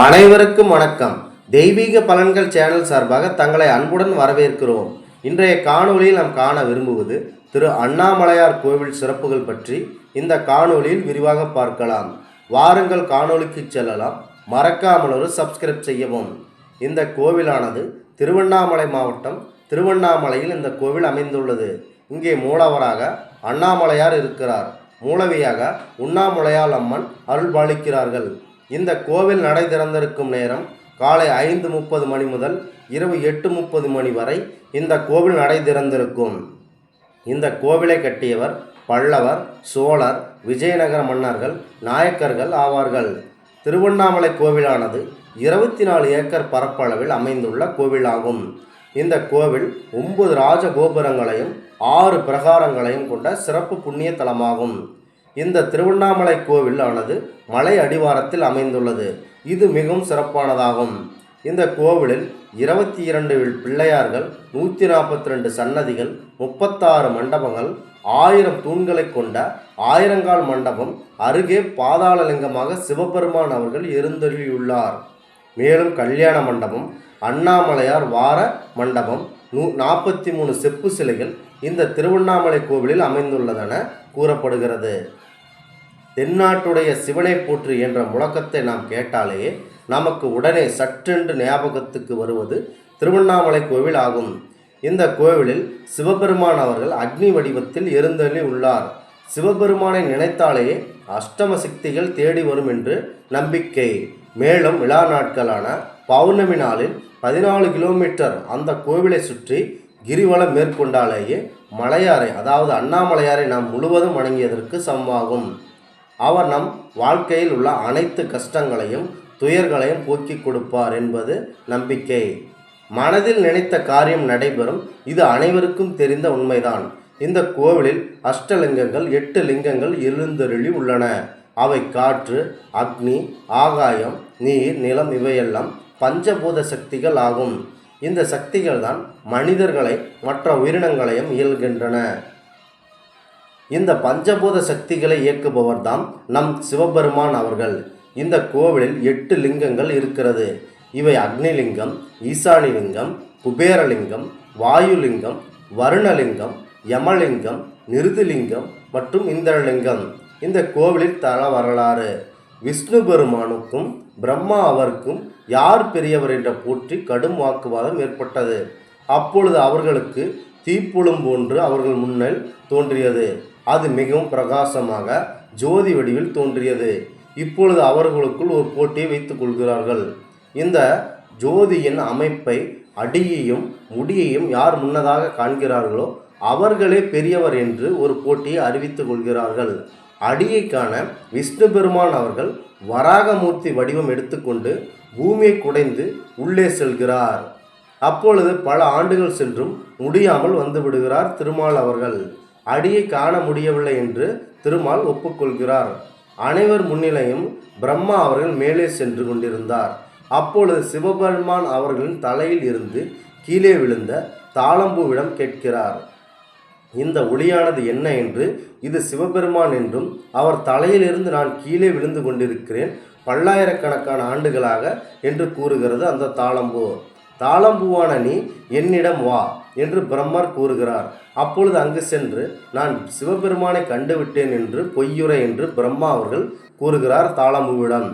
அனைவருக்கும் வணக்கம். தெய்வீக பலன்கள் சேனல் சார்பாக தங்களை அன்புடன் வரவேற்கிறோம். இன்றைய காணொலியில் நாம் காண விரும்புவது திரு அண்ணாமலையார் கோவில் சிறப்புகள் பற்றி. இந்த காணொலியில் விரிவாக பார்க்கலாம். வாருங்கள் காணொலிக்கு செல்லலாம். மறக்காமல் ஒரு சப்ஸ்கிரைப் செய்யவும். இந்த கோவிலானது திருவண்ணாமலை மாவட்டம் திருவண்ணாமலையில் இந்த கோவில் அமைந்துள்ளது. இங்கே மூலவராக அண்ணாமலையார் இருக்கிறார். மூலவியாக உண்ணாமலையால் அம்மன் அருள்பாலிக்கிறார்கள். இந்த கோவில் நடை திறந்திருக்கும் நேரம் காலை ஐந்து முப்பது மணி முதல் இரவு எட்டு முப்பது மணி வரை இந்த கோவில் நடை திறந்திருக்கும். இந்த கோவிலை கட்டியவர் பல்லவர் சோழர் விஜயநகர மன்னர்கள் நாயக்கர்கள் ஆவார்கள். திருவண்ணாமலை கோவிலானது இருபத்தி நாலு ஏக்கர் பரப்பளவில் அமைந்துள்ள கோவிலாகும். இந்த கோவில் ஒன்பது ராஜ கோபுரங்களையும் ஆறு பிரகாரங்களையும் கொண்ட சிறப்பு புண்ணிய தலமாகும். இந்த திருவண்ணாமலை கோவில் ஆனது மலை அடிவாரத்தில் அமைந்துள்ளது. இது மிகவும் சிறப்பானதாகும். இந்த கோவிலில் இருபத்தி இரண்டு பிள்ளையார்கள் நூற்றி நாற்பத்தி ரெண்டு சன்னதிகள் முப்பத்தாறு மண்டபங்கள் ஆயிரம் தூண்களை கொண்ட ஆயிரங்கால் மண்டபம் அருகே பாதாளலிங்கமாக சிவபெருமான் அவர்கள் எழுந்தருளியுள்ளார். மேலும் கல்யாண மண்டபம் அண்ணாமலையார் வார மண்டபம் நூ நாற்பத்தி மூணு செப்பு சிலைகள் இந்த திருவண்ணாமலை கோவிலில் அமைந்துள்ளதென கூறப்படுகிறது. தென்னாட்டுடைய சிவனை போற்று என்ற முழக்கத்தை நாம் கேட்டாலே நமக்கு உடனே சற்றென்று ஞாபகத்துக்கு வருவது திருவண்ணாமலை கோவில் ஆகும். இந்த கோவிலில் சிவபெருமான் அவர்கள் அக்னி வடிவத்தில் எழுந்தள்ளி உள்ளார். சிவபெருமானை நினைத்தாலே அஷ்டம சக்திகள் தேடி வரும் என்று நம்பிக்கை. மேலும் விழா நாட்களான பௌர்ணமி நாளில் பதினாலு கிலோமீட்டர் அந்த கோவிலை சுற்றி கிரிவலம் மேற்கொண்டாலேயே மலையாரை அதாவது அண்ணாமலையாரை நாம் முழுவதும் வணங்கியதற்கு சமமாகும். அவர் நம் வாழ்க்கையில் உள்ள அனைத்து கஷ்டங்களையும் துயர்களையும் போக்கிக் கொடுப்பார் என்பது நம்பிக்கை. மனதில் நினைத்த காரியம் நடைபெறும் இது அனைவருக்கும் தெரிந்த உண்மைதான். இந்த கோவிலில் அஷ்டலிங்கங்கள் எட்டு லிங்கங்கள் எழுந்தருளி உள்ளன. அவை காற்று அக்னி ஆகாயம் நீர் நிலம் இவையெல்லாம் பஞ்சபூத சக்திகள் ஆகும். இந்த சக்திகள் தான் மனிதர்களை மற்ற உயிரினங்களையும் இயல்கின்றன. இந்த பஞ்சபூத சக்திகளை இயக்குபவர் தான் நம் சிவபெருமான் அவர்கள். இந்த கோவிலில் எட்டு லிங்கங்கள் இருக்கிறது. இவை அக்னிலிங்கம் ஈசானிலிங்கம் குபேரலிங்கம் வாயுலிங்கம் வருணலிங்கம் யமலிங்கம் நிருதிலிங்கம் மற்றும் இந்திரலிங்கம். இந்த கோவிலில் தல வரலாறு. விஷ்ணு பெருமானுக்கும் பிரம்மா அவருக்கும் யார் பெரியவர் என்ற போற்றி கடும் வாக்குவாதம் ஏற்பட்டது. அப்பொழுது அவர்களுக்கு தீப்புளும் போன்று அவர்கள் முன்னில் தோன்றியது. அது மிகவும் பிரகாசமாக ஜோதி வடிவில் தோன்றியது. இப்பொழுது அவர்களுக்குள் ஒரு போட்டியை வைத்துக் கொள்கிறார்கள். இந்த ஜோதியின் அமைப்பை அடியையும் முடியையும் யார் முன்னதாக காண்கிறார்களோ அவர்களே பெரியவர் என்று ஒரு போட்டியை அறிவித்துக் கொள்கிறார்கள். அடியை காண விஷ்ணு பெருமான் அவர்கள் வராகமூர்த்தி வடிவம் எடுத்துக்கொண்டு பூமியை குடைந்து உள்ளே செல்கிறார். அப்பொழுது பல ஆண்டுகள் சென்றும் முடியாமல் வந்து விடுகிறார் திருமால் அவர்கள். அடியை காண முடியவில்லை என்று திருமால் ஒப்புக்கொள்கிறார். அனைவர் முன்னிலையும் பிரம்மா அவர்கள் மேலே சென்று கொண்டிருந்தார். அப்பொழுது சிவபெருமான் அவர்களின் தலையில் இருந்து கீழே விழுந்த தாளம்பூவிடம் கேட்கிறார். இந்த ஒளியானது என்ன என்று இது சிவபெருமான் என்றும் அவர் தலையிலிருந்து நான் கீழே விழுந்து கொண்டிருக்கிறேன் பல்லாயிரக்கணக்கான ஆண்டுகளாக என்று கூறுகிறது அந்த தாளம்பூ. தாளம்பூவான நீ என்னிடம் வா என்று பிரம்மர் கூறுகிறார். அப்பொழுது அங்கு சென்று நான் சிவபெருமானை கண்டுவிட்டேன் என்று பொய்யுரை என்று பிரம்மா அவர்கள் கூறுகிறார் தாளம்பூவிடம்.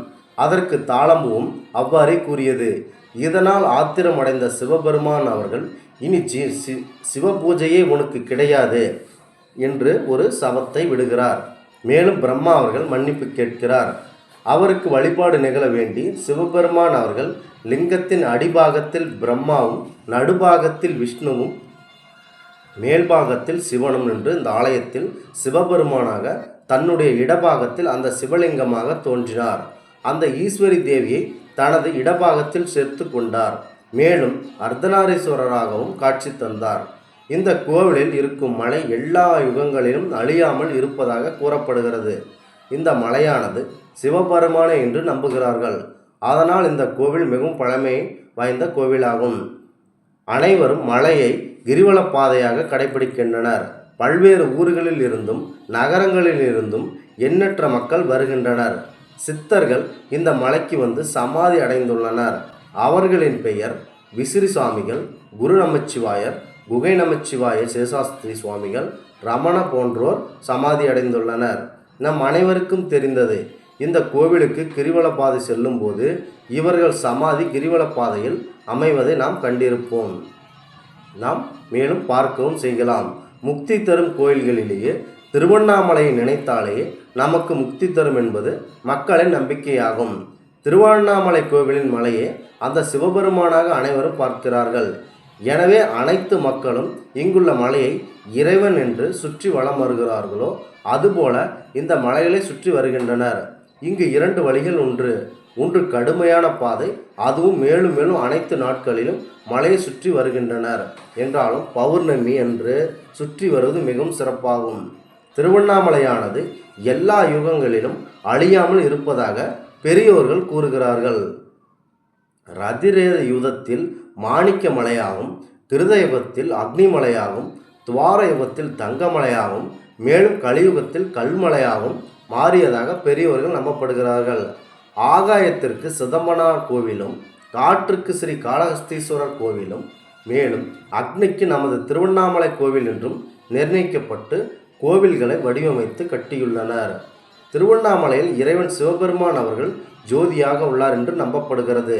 அதற்கு தாளம்பூவும் அவ்வாறே கூறியது. இதனால் ஆத்திரமடைந்த சிவபெருமான் அவர்கள் இனி சி சிவ பூஜையே உனக்கு கிடையாது என்று ஒரு சபத்தை விடுகிறார். மேலும் பிரம்மா அவர்கள் மன்னிப்பு கேட்கிறார். அவருக்கு வழிபாடு நிகழ வேண்டி சிவபெருமான் அவர்கள் லிங்கத்தின் அடிபாகத்தில் பிரம்மாவும் நடுபாகத்தில் விஷ்ணுவும் மேல்பாகத்தில் சிவனும் என்று இந்த ஆலயத்தில் சிவபெருமானாக தன்னுடைய இடபாகத்தில் அந்த சிவலிங்கமாக தோன்றினார். அந்த ஈஸ்வரி தேவியை தனது இடபாகத்தில் சேர்த்து கொண்டார். மேலும் அர்த்தநாரீஸ்வரராகவும் காட்சி தந்தார். இந்த கோவிலில் இருக்கும் மலை எல்லா யுகங்களிலும் அழியாமல் இருப்பதாக கூறப்படுகிறது. இந்த மலையானது சிவபெருமானே என்று நம்புகிறார்கள். அதனால் இந்த கோவில் மிகவும் பழமை வாய்ந்த கோவிலாகும். அனைவரும் மலையை கிரிவல பாதையாக கடைபிடிக்கின்றனர். பல்வேறு ஊர்களில் இருந்தும் நகரங்களில் இருந்தும் எண்ணற்ற மக்கள் வருகின்றனர். சித்தர்கள் இந்த மலைக்கு வந்து சமாதி அடைந்துள்ளனர். அவர்களின் பெயர் விசிறி சுவாமிகள் குரு நமச்சிவாயர் குகை நமச்சிவாய சேஷாஸ்திரி சுவாமிகள் ரமண போன்றோர் சமாதி அடைந்துள்ளனர். நம் அனைவருக்கும் தெரிந்தது இந்த கோவிலுக்கு கிரிவலப்பாதை செல்லும் செல்லும்போது இவர்கள் சமாதி கிரிவலப்பாதையில் அமைவதை நாம் கண்டிருப்போம். நாம் மேலும் பார்க்கவும் செய்யலாம். முக்தி தரும் கோயில்களிலேயே திருவண்ணாமலையை நினைத்தாலே நமக்கு முக்தி தரும் என்பது மக்களின் நம்பிக்கையாகும். திருவண்ணாமலை கோவிலின் மலையே அந்த சிவபெருமானாக அனைவரும் பார்க்கிறார்கள். எனவே அனைத்து மக்களும் இங்குள்ள மலையை இறைவன் என்று சுற்றி வலம் வருகிறார்களோ அதுபோல இந்த மலைகளை சுற்றி வருகின்றனர். இங்கு இரண்டு வழிகள் ஒன்று ஒன்று கடுமையான பாதை அதுவும் மேலும் மேலும் அனைத்து நாட்களிலும் மலையை சுற்றி வருகின்றனர். என்றாலும் பௌர்ணமி என்று சுற்றி வருவது மிகவும் சிறப்பாகும். திருவண்ணாமலையானது எல்லா யுகங்களிலும் அழியாமல் இருப்பதாக பெரியோர்கள் கூறுகிறார்கள். ரதிரேத யுதத்தில் மாணிக்க மலையாகவும் கிருத அக்னிமலையாகவும் அக்னிமலையாகும் துவார யுகத்தில் தங்கமலையாகவும் மேலும் கலியுகத்தில் கல்மலையாகவும் மாறியதாக பெரியோர்கள் நம்பப்படுகிறார்கள். ஆகாயத்திற்கு சிதம்பனார் கோவிலும் காற்றுக்கு ஸ்ரீ காளஹஸ்தீஸ்வரர் கோவிலும் மேலும் அக்னிக்கு நமது திருவண்ணாமலை கோவில் என்றும் நிர்ணயிக்கப்பட்டு கோவில்களை வடிவமைத்து கட்டியுள்ளனர். திருவண்ணாமலையில் இறைவன் சிவபெருமான் அவர்கள் ஜோதியாக உள்ளார் என்று நம்பப்படுகிறது.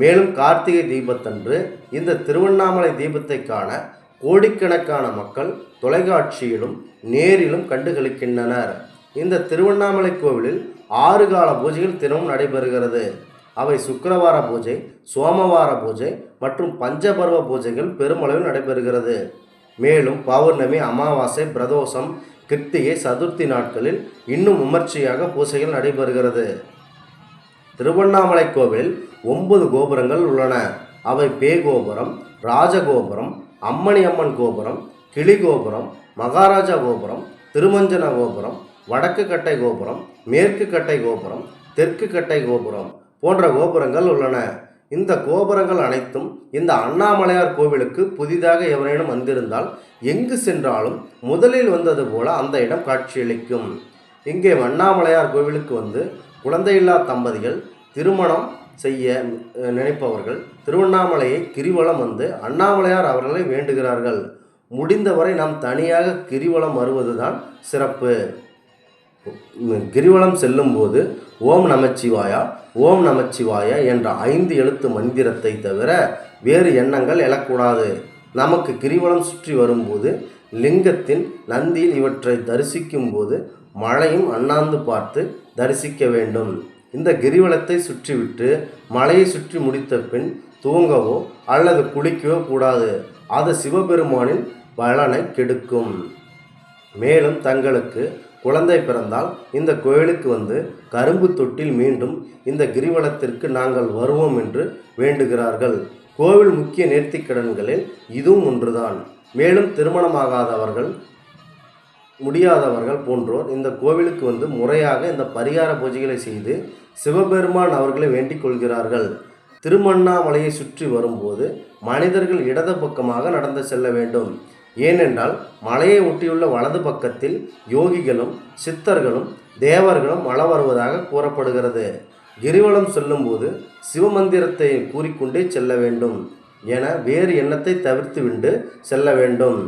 மேலும் கார்த்திகை தீபத்தன்று இந்த திருவண்ணாமலை தீபத்தை காண கோடிக்கணக்கான மக்கள் தொலைக்காட்சியிலும் நேரிலும் கண்டுகளிக்கின்றனர். இந்த திருவண்ணாமலை கோவிலில் ஆறு கால பூஜைகள் தினமும் நடைபெறுகிறது. அவை சுக்கரவார பூஜை சோமவார பூஜை மற்றும் பஞ்சபர்வ பூஜைகள் பெருமளவில் நடைபெறுகிறது. மேலும் பௌர்ணமி அமாவாசை பிரதோஷம் கிருத்திகை சதுர்த்தி நாட்களில் இன்னும் விமர்சையாக பூசைகள் நடைபெறுகிறது. திருவண்ணாமலை கோவிலில் ஒன்பது கோபுரங்கள் உள்ளன. அவை பே கோபுரம் ராஜகோபுரம் அம்மணி அம்மன் கோபுரம் கிளி கோபுரம் மகாராஜா கோபுரம் திருமஞ்சன கோபுரம் வடக்கு கட்டை கோபுரம் மேற்கு கட்டை கோபுரம் தெற்கு கட்டை கோபுரம் போன்ற கோபுரங்கள் உள்ளன. இந்த கோபுரங்கள் அனைத்தும் இந்த அண்ணாமலையார் கோவிலுக்கு புதிதாக எவரேனும் வந்திருந்தால் எங்கு சென்றாலும் முதலில் வந்தது போல அந்த இடம் காட்சியளிக்கும். இங்கே அண்ணாமலையார் கோவிலுக்கு வந்து குழந்தையில்லா தம்பதிகள் திருமணம் செய்ய நினைப்பவர்கள் திருவண்ணாமலையை கிரிவலம் வந்து அண்ணாமலையார் அவர்களை வேண்டுகிறார்கள். முடிந்தவரை நாம் தனியாக கிரிவலம் வருவதுதான் சிறப்பு. கிரிவலம் செல்லும்போது ஓம் நமச்சிவாயா ஓம் நமச்சிவாயா என்ற ஐந்து எழுத்து மந்திரத்தை தவிர வேறு எண்ணங்கள் எழக்கூடாது. நமக்கு கிரிவலம் சுற்றி வரும்போது லிங்கத்தின் நந்தியில் இவற்றை தரிசிக்கும் போது மழையும் அண்ணாந்து பார்த்து தரிசிக்க வேண்டும். இந்த கிரிவலத்தை சுற்றிவிட்டு மலையை சுற்றி முடித்த பின் தூங்கவோ அல்லது குளிக்கவோ கூடாது. அது சிவபெருமானின் பலனை கெடுக்கும். மேலும் தங்களுக்கு குழந்தை பிறந்தால் இந்த கோயிலுக்கு வந்து கரும்பு தொட்டில் மீண்டும் இந்த கிரிவலத்திற்கு நாங்கள் வருவோம் என்று வேண்டுகிறார்கள். கோவில் முக்கிய நேர்த்திக்கடன்களில் இதுவும் ஒன்றுதான். மேலும் திருமணமாகாதவர்கள் முடியாதவர்கள் போன்றோர் இந்த கோவிலுக்கு வந்து முறையாக இந்த பரிகார பூஜைகளை செய்து சிவபெருமான் அவர்களை வேண்டிக் கொள்கிறார்கள். திருமண்ணாமலையை சுற்றி வரும்போது மனிதர்கள் இடது பக்கமாக நடந்து செல்ல வேண்டும். ஏனென்றால் மலையை ஒட்டியுள்ள வலது பக்கத்தில் யோகிகளும் சித்தர்களும் தேவர்களும் வள வருவதாக கூறப்படுகிறது. கிரிவலம் செல்லும்போது சிவமந்திரத்தை கூறிக்கொண்டே செல்ல வேண்டும் என வேறு எண்ணத்தை தவிர்த்துவிட்டு செல்ல வேண்டும்.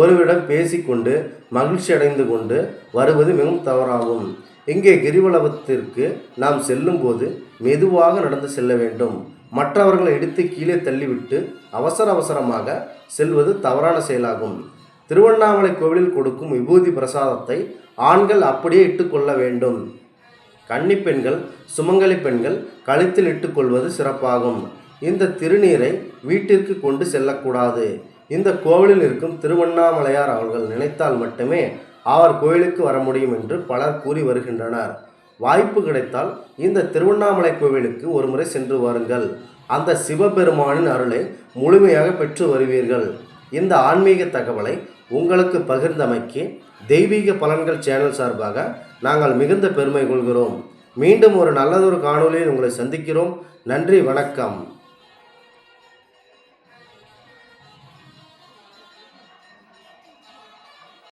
ஒருவிடம் பேசிக்கொண்டு மகிழ்ச்சி அடைந்து கொண்டு வருவது மிகவும் தவறாகும். இங்கே கிரிவலத்திற்கு நாம் செல்லும்போது மெதுவாக நடந்து செல்ல வேண்டும். மற்றவர்களை எடுத்து கீழே தள்ளிவிட்டு அவசர அவசரமாக செல்வது தவறான செயலாகும். திருவண்ணாமலை கோவிலில் கொடுக்கும் விபூதி பிரசாதத்தை ஆண்கள் அப்படியே இட்டுக்கொள்ள வேண்டும். கன்னி பெண்கள் சுமங்கலி பெண்கள் கழுத்தில் இட்டுக்கொள்வது சிறப்பாகும். இந்த திருநீரை வீட்டிற்கு கொண்டு செல்லக்கூடாது. இந்த கோவிலில் இருக்கும் திருவண்ணாமலையார் அவர்கள் நினைத்தால் மட்டுமே அவர் கோயிலுக்கு வர முடியும் என்று பலர் கூறி வருகின்றனர். வாய்ப்பு கிடைத்தால் இந்த திருவண்ணாமலை கோவிலுக்கு ஒருமுறை சென்று வாருங்கள். அந்த சிவபெருமானின் அருளை முழுமையாக பெற்று வருவீர்கள். இந்த ஆன்மீக தகவலை உங்களுக்கு பகிர்ந்தமைக்கு தெய்வீக பலன்கள் சேனல் சார்பாக நாங்கள் மிகுந்த பெருமை கொள்கிறோம். மீண்டும் ஒரு நல்லதொரு காணொலியில் உங்களை சந்திக்கிறோம். நன்றி வணக்கம்.